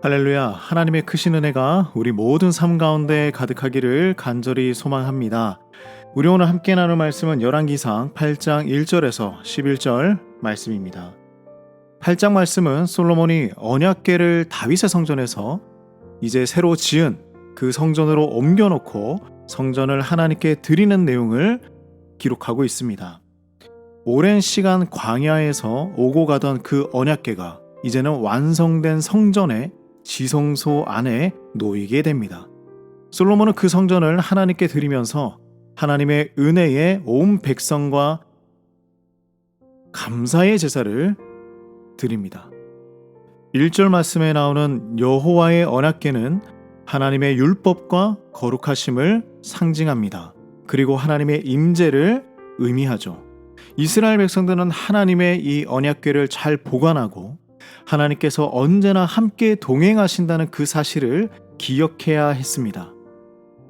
할렐루야. 하나님의 크신 은혜가 우리 모든 삶 가운데 가득하기를 간절히 소망합니다. 우리 오늘 함께 나눌 말씀은 열왕기상 8장 1절에서 11절 말씀입니다. 8장 말씀은 솔로몬이 언약궤를 다윗의 성전에서 이제 새로 지은 그 성전으로 옮겨 놓고 성전을 하나님께 드리는 내용을 기록하고 있습니다. 오랜 시간 광야에서 오고 가던 그 언약궤가 이제는 완성된 성전의 지성소 안에 놓이게 됩니다. 솔로몬은 그 성전을 하나님께 드리면서 하나님의 은혜에 온 백성과 감사의 제사를 드립니다. 1절 말씀에 나오는 여호와의 언약궤는 하나님의 율법과 거룩하심을 상징합니다. 그리고 하나님의 임재를 의미하죠. 이스라엘 백성들은 하나님의 이 언약궤를 잘 보관하고 하나님께서 언제나 함께 동행하신다는 그 사실을 기억해야 했습니다.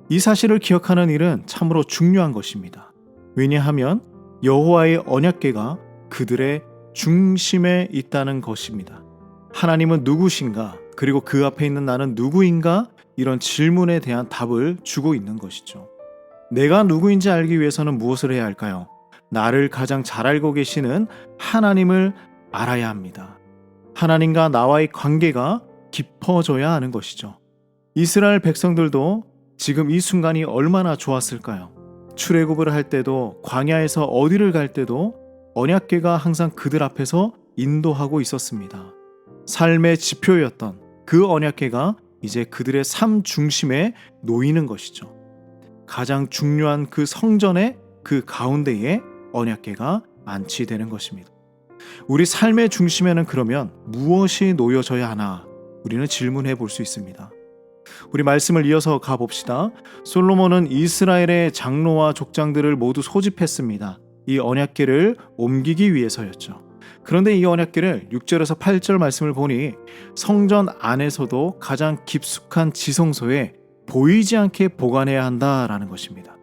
이 사실을 기억하는 일은 참으로 중요한 것입니다. 왜냐하면 여호와의 언약궤가 그들의 중심에 있다는 것입니다. 하나님은 누구신가? 그리고 그 앞에 있는 나는 누구인가? 이런 질문에 대한 답을 주고 있는 것이죠. 내가 누구인지 알기 위해서는 무엇을 해야 할까요? 나를 가장 잘 알고 계시는 하나님을 알아야 합니다. 하나님과 나와의 관계가 깊어져야 하는 것이죠. 이스라엘 백성들도 지금 이 순간이 얼마나 좋았을까요? 출애굽을 할 때도 광야에서 어디를 갈 때도 언약궤가 항상 그들 앞에서 인도하고 있었습니다. 삶의 지표였던 그 언약궤가 이제 그들의 삶 중심에 놓이는 것이죠. 가장 중요한 그 성전의 그 가운데에 언약궤가 안치되는 것입니다. 우리 삶의 중심에는 그러면 무엇이 놓여져야 하나 우리는 질문해 볼 수 있습니다. 우리 말씀을 이어서 가 봅시다. 솔로몬은 이스라엘의 장로와 족장들을 모두 소집했습니다. 이 언약궤를 옮기기 위해서였죠. 그런데 이 언약궤를 6절에서 8절 말씀을 보니 성전 안에서도 가장 깊숙한 지성소에 보이지 않게 보관해야 한다라는 것입니다.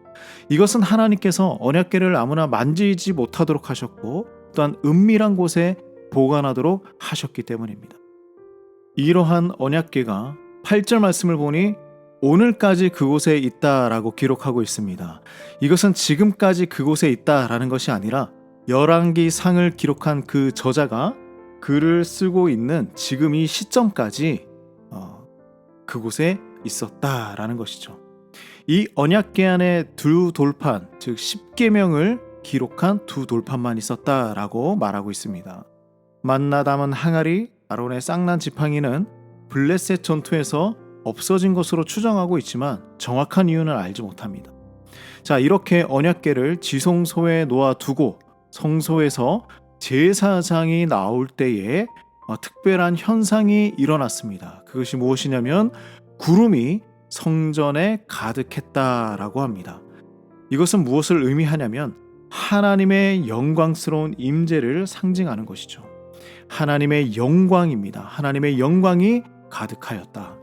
이것은 하나님께서 언약궤를 아무나 만지지 못하도록 하셨고 또한 은밀한 곳에 보관하도록 하셨기 때문입니다. 이러한 언약궤가 8절 말씀을 보니 오늘까지 그곳에 있다라고 기록하고 있습니다. 이것은 지금까지 그곳에 있다라는 것이 아니라 열왕기 상을 기록한 그 저자가 글을 쓰고 있는 지금 이 시점까지 어, 그곳에 있었다라는 것이죠. 이 언약궤 안에 두 돌판, 즉 10계명을 기록한 두 돌판만 있었다라고 말하고 있습니다. 만나 담은 항아리, 아론의 쌍난 지팡이는 블레셋 전투에서 없어진 것으로 추정하고 있지만 정확한 이유는 알지 못합니다. 자, 이렇게 언약궤를 지성소에 놓아두고 성소에서 제사장이 나올 때에 어, 특별한 현상이 일어났습니다. 그것이 무엇이냐면 구름이 성전에 가득했다라고 합니다. 이것은 무엇을 의미하냐면 하나님의 영광스러운 임재를 상징하는 것이죠. 하나님의 영광입니다. 하나님의 영광이 가득하였다.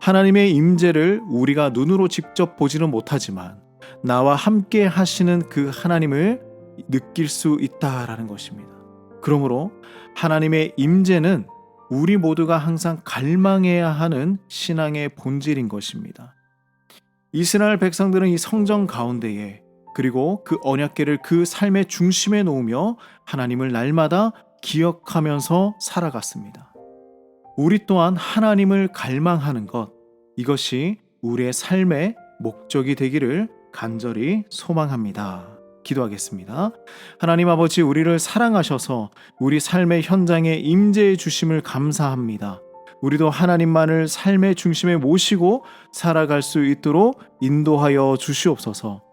하나님의 임재를 우리가 눈으로 직접 보지는 못하지만 나와 함께 하시는 그 하나님을 느낄 수 있다라는 것입니다. 그러므로 하나님의 임재는 우리 모두가 항상 갈망해야 하는 신앙의 본질인 것입니다. 이스라엘 백성들은 이 성전 가운데에 그리고 그 언약궤를 그 삶의 중심에 놓으며 하나님을 날마다 기억하면서 살아갔습니다. 우리 또한 하나님을 갈망하는 것, 이것이 우리의 삶의 목적이 되기를 간절히 소망합니다. 기도하겠습니다. 하나님 아버지 우리를 사랑하셔서 우리 삶의 현장에 임재해 주심을 감사합니다. 우리도 하나님만을 삶의 중심에 모시고 살아갈 수 있도록 인도하여 주시옵소서.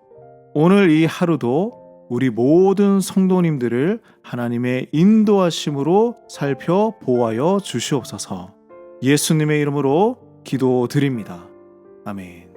오늘 이 하루도 우리 모든 성도님들을 하나님의 인도하심으로 살펴 보아여 주시옵소서. 예수님의 이름으로 기도드립니다. 아멘.